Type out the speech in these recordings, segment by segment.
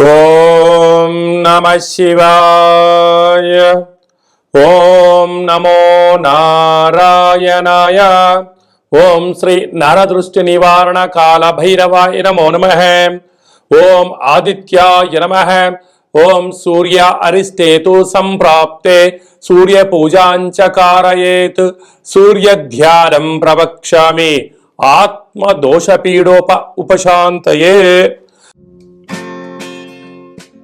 ఓం నమ శివాయ ఓం నమో నారాయణాయ ఓం శ్రీ నరదృష్టి నివారణ కాల భైరవాయ నమో నమ ఓం ఆదిత్యాయ నమ ఓం సూర్య అరిష్టేతు సంప్రాప్తే సూర్య పూజాంచ కారయేత్ సూర్య ధ్యానం ప్రవక్ష్యామి ఆత్మ దోషపీడోప ఉపశాంతయే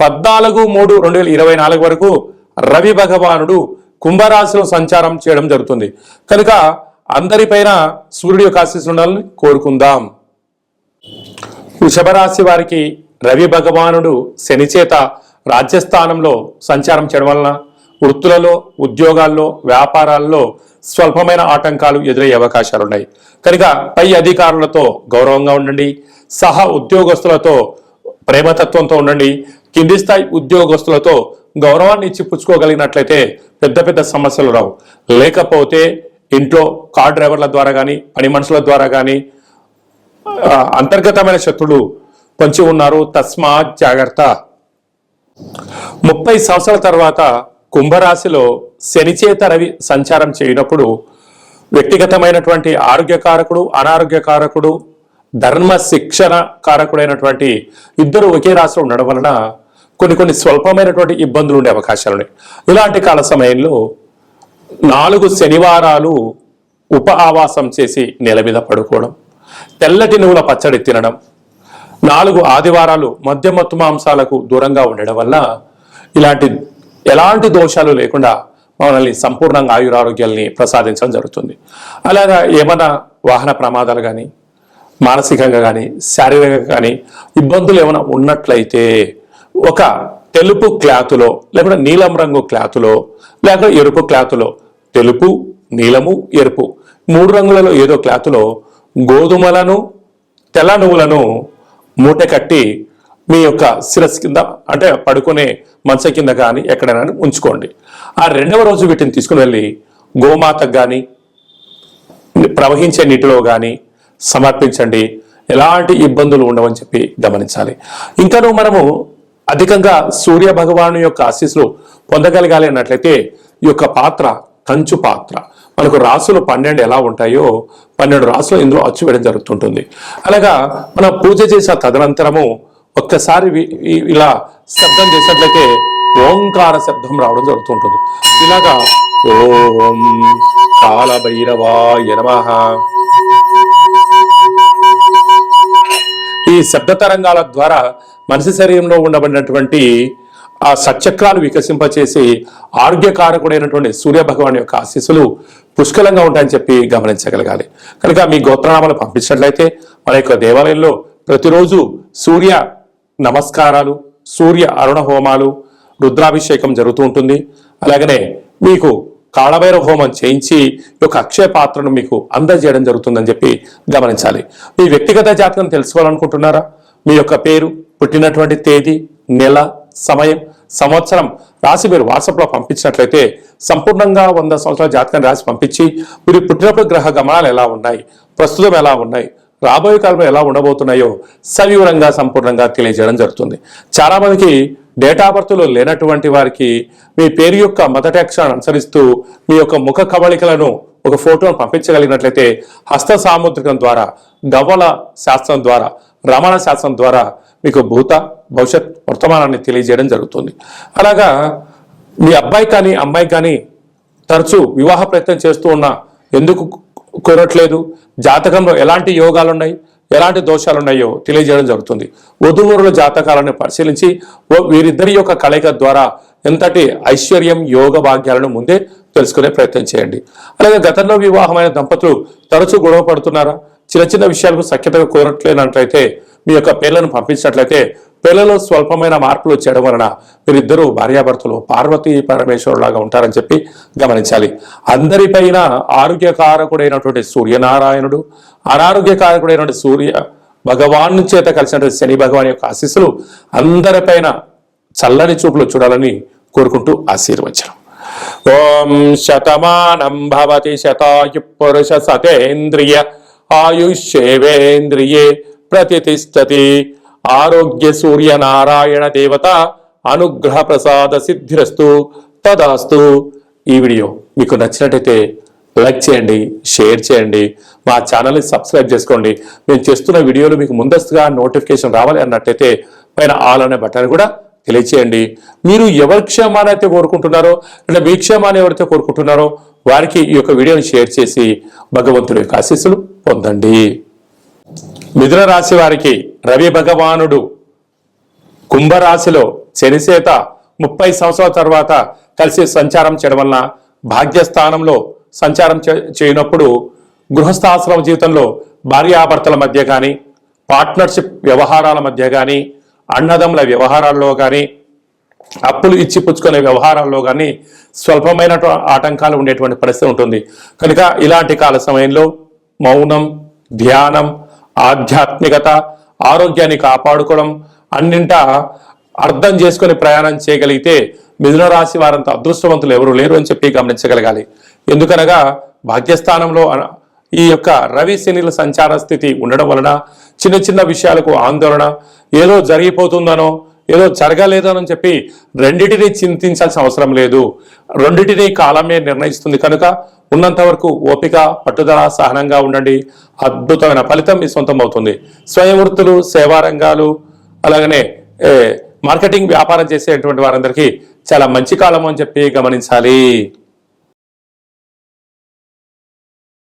పద్నాలుగు మూడు రెండు వేల ఇరవై నాలుగు వరకు రవి భగవానుడు కుంభరాశిలో సంచారం చేయడం జరుగుతుంది. కనుక అందరిపైన సూర్యుడి యొక్క ఆశీస్సులు ఉండాలని కోరుకుందాం. వృషభరాశి వారికి రవి భగవానుడు శనిచేత రాజ్యస్థానంలో సంచారం చేయడం వలన వృత్తులలో ఉద్యోగాల్లో వ్యాపారాల్లో స్వల్పమైన ఆటంకాలు ఎదురయ్యే అవకాశాలు ఉన్నాయి కనుక పై అధికారులతో గౌరవంగా ఉండండి. సహ ఉద్యోగస్తులతో ప్రేమతత్వంతో ఉండండి. కింది స్థాయి ఉద్యోగస్తులతో గౌరవాన్ని ఇచ్చి పుచ్చుకోగలిగినట్లయితే పెద్ద పెద్ద సమస్యలు రావు. లేకపోతే ఇంట్లో కార్ డ్రైవర్ల ద్వారా కానీ పని మనుషుల ద్వారా కానీ అంతర్గతమైన శత్రులు పొంచి ఉన్నారు. తస్మా జాగ్రత్త. ముప్పై సంవత్సరాల తర్వాత కుంభరాశిలో శనిచేత రవి సంచారం చేయనప్పుడు వ్యక్తిగతమైనటువంటి ఆరోగ్యకారకుడు అనారోగ్యకారకుడు ధర్మ శిక్షణ కారకుడైనటువంటి ఇద్దరు ఒకే రాశిలో ఉండడం వలన కొన్ని కొన్ని స్వల్పమైనటువంటి ఇబ్బందులు ఉండే అవకాశాలు ఉన్నాయి. ఇలాంటి కాల సమయంలో నాలుగు శనివారాలు ఉప ఆవాసం చేసి నేల మీద పడుకోవడం తెల్లటి నువ్వుల పచ్చడి తినడం నాలుగు ఆదివారాలు మద్యమత్తు మాంసాలకు దూరంగా ఉండడం వల్ల ఇలాంటి ఎలాంటి దోషాలు లేకుండా మనల్ని సంపూర్ణంగా ఆయురారోగ్యాల్ని ప్రసాదించడం జరుగుతుంది. అలాగా ఏమైనా వాహన ప్రమాదాలు కానీ మానసికంగా కానీ శారీరకంగా కానీ ఇబ్బందులు ఏమైనా ఉన్నట్లయితే ఒక తెలుపు క్లాతులో లేకుంటే నీలం రంగు క్లాతులో లేక ఎరుపు క్లాతులో తెలుపు నీలము ఎరుపు మూడు రంగులలో ఏదో క్లాతులో గోధుమలను తెల్ల నువ్వులను మూట కట్టి మీ యొక్క శిరస్సు కింద అంటే పడుకునే మంచ కింద కానీ ఎక్కడైనా ఉంచుకోండి. ఆ రెండవ రోజు వీటిని తీసుకుని వెళ్ళి గోమాతకు కానీ ప్రవహించే నీటిలో కానీ సమర్పించండి. ఎలాంటి ఇబ్బందులు ఉండవని చెప్పి గమనించాలి. ఇంకాను మనము అధికంగా సూర్య భగవాను యొక్క ఆశీస్సులు పొందగలగాలి అన్నట్లయితే ఈ యొక్క పాత్ర కంచు పాత్ర. మనకు రాసులు పన్నెండు ఎలా ఉంటాయో పన్నెండు రాసులు ఇందులో అచ్చు వేయడం జరుగుతుంటుంది. అలాగా మనం పూజ చేసిన తదనంతరము ఒక్కసారి ఇలా శబ్దం చేసినట్లయితే ఓంకార శబ్దం రావడం జరుగుతుంటుంది. ఇలాగా ఓం కాలభైరవాయ నమః. ఈ శబ్ద తరంగాల ద్వారా మనిషి శరీరంలో ఉండబడినటువంటి ఆ సచక్రాలు వికసింపచేసి ఆరోగ్యకారకుడైనటువంటి సూర్య భగవాన్ యొక్క ఆశీస్సులు పుష్కలంగా ఉంటాయని చెప్పి గమనించగలగాలి. కనుక మీ గోత్రనామాలు పంపించినట్లయితే మన యొక్క దేవాలయంలో ప్రతిరోజు సూర్య నమస్కారాలు సూర్య అరుణ హోమాలు రుద్రాభిషేకం జరుగుతూ ఉంటుంది. అలాగనే మీకు కాళభైరవ హోమం చేయించి యొక్క అక్షయ పాత్రను మీకు అందజేయడం జరుగుతుందని చెప్పి గమనించాలి. మీ వ్యక్తిగత జాతకం తెలుసుకోవాలనుకుంటున్నారా? మీ యొక్క పేరు పుట్టినటువంటి తేదీ నెల సమయం సంవత్సరం రాసి మీరు వాట్సాప్లో పంపించినట్లయితే సంపూర్ణంగా వంద సంవత్సరాల జాతకాన్ని రాసి పంపించి మీరు పుట్టినప్పుడు గ్రహ గమనాలు ఎలా ఉన్నాయి? ప్రస్తుతం ఎలా ఉన్నాయి? రాబోయే కాలంలో ఎలా ఉండబోతున్నాయో సవివరంగా సంపూర్ణంగా తెలియజేయడం జరుగుతుంది. చాలామందికి డేటా బర్త్లో లేనటువంటి వారికి మీ పేరు యొక్క మొదటి అక్షరాన్ని అనుసరిస్తూ మీ యొక్క ముఖ కవళికలను ఒక ఫోటోను పంపించగలిగినట్లయితే హస్త సాముద్రికం ద్వారా గవ్వల శాస్త్రం ద్వారా రమణ శాస్త్రం ద్వారా మీకు భూత భవిష్యత్ వర్తమానాన్ని తెలియజేయడం జరుగుతుంది. అలాగా మీ అబ్బాయి కానీ అమ్మాయి కానీ తరచూ వివాహ ప్రయత్నం చేస్తూ ఉన్న ఎందుకు కుదరట్లేదు జాతకంలో ఎలాంటి యోగాలు ఉన్నాయి ఎలాంటి దోషాలు ఉన్నాయో తెలియజేయడం జరుగుతుంది. వధువరుల జాతకాలను పరిశీలించి వీరిద్దరి యొక్క కలయిక ద్వారా ఎంతటి ఐశ్వర్యం యోగ భాగ్యాలను ముందే తెలుసుకునే ప్రయత్నం చేయండి. అలాగే గతంలో వివాహమైన దంపతులు తరచూ గొడవ పడుతున్నారా? చిన్న చిన్న విషయాలకు సఖ్యతగా కోరట్లేనట్లయితే మీ యొక్క పేర్లను పంపించినట్లయితే పిల్లలు స్వల్పమైన మార్పులు చేయడం వలన వీరిద్దరూ భార్యాభర్తలు పార్వతీ పరమేశ్వరులాగా ఉంటారని చెప్పి గమనించాలి. అందరిపైన ఆరోగ్యకారకుడైనటువంటి సూర్యనారాయణుడు అనారోగ్యకారకుడైనటువంటి సూర్య భగవాన్ చేత కలిసినటువంటి శని భగవాన్ యొక్క ఆశీస్సులు అందరిపైన చల్లని చూపులు చూడాలని కోరుకుంటూ ఆశీర్వచనం. ఓం శతమానం భవతి శతాయు పురుష సతేంద్రియ ఆయుష్యేవేంద్రియే ప్రతిష్టతి. ఆరోగ్య సూర్య నారాయణ దేవత అనుగ్రహ ప్రసాద సిద్ధిరస్తు. తదాస్తు. ఈ వీడియో మీకు నచ్చినట్టయితే లైక్ చేయండి షేర్ చేయండి మా ఛానల్ని సబ్స్క్రైబ్ చేసుకోండి. మేము చేస్తున్న వీడియోలు మీకు ముందస్తుగా నోటిఫికేషన్ రావాలి అన్నట్టయితే పైన ఆల్ అనే బటన్ కూడా తెలియచేయండి. మీరు ఎవరి క్షేమాన్ని అయితే కోరుకుంటున్నారో లేదా మీ క్షేమాన్ని ఎవరైతే కోరుకుంటున్నారో వారికి ఈ యొక్క వీడియోని షేర్ చేసి భగవంతుడి యొక్క ఆశీస్సులు పొందండి. మిథున రాశి వారికి రవి భగవానుడు కుంభరాశిలో శనిసేత ముప్పై సంవత్సరాల తర్వాత కలిసి సంచారం చేయడం వలన భాగ్యస్థానంలో సంచారం చే- చేయనప్పుడు గృహస్థాశ్రమ జీవితంలో భార్యాభర్తల మధ్య కానీ పార్ట్నర్షిప్ వ్యవహారాల మధ్య కానీ అన్నదమ్ముల వ్యవహారాల్లో కానీ అప్పులు ఇచ్చి పుచ్చుకునే వ్యవహారాల్లో కానీ స్వల్పమైన ఆటంకాలు ఉండేటువంటి పరిస్థితి ఉంటుంది. కనుక ఇలాంటి కాల సమయంలో మౌనం ధ్యానం ఆధ్యాత్మికత ఆరోగ్యాన్ని కాపాడుకోవడం అన్నింటా అర్థం చేసుకుని ప్రయాణం చేయగలిగితే మిథున రాశి వారంత అదృష్టవంతులు ఎవరు లేరు అని చెప్పి గమనించగలగాలి. ఎందుకనగా భాగ్యస్థానంలో ఈ యొక్క రవి శనిల సంచార స్థితి ఉండడం వలన చిన్న చిన్న విషయాలకు ఆందోళన ఏదో జరిగిపోతుందనో ఏదో జరగలేదనని చెప్పి రెండిటిని చింతించాల్సిన అవసరం లేదు. రెండింటిని కాలమే నిర్ణయిస్తుంది. కనుక ఉన్నంత వరకు ఓపిక పట్టుదల సహనంగా ఉండండి. అద్భుతమైన ఫలితం మీ సొంతం అవుతుంది. స్వయం వృత్తులు సేవా రంగాలు అలాగనే మార్కెటింగ్ వ్యాపారం చేసేటువంటి వారందరికీ చాలా మంచి కాలం అని చెప్పి గమనించాలి.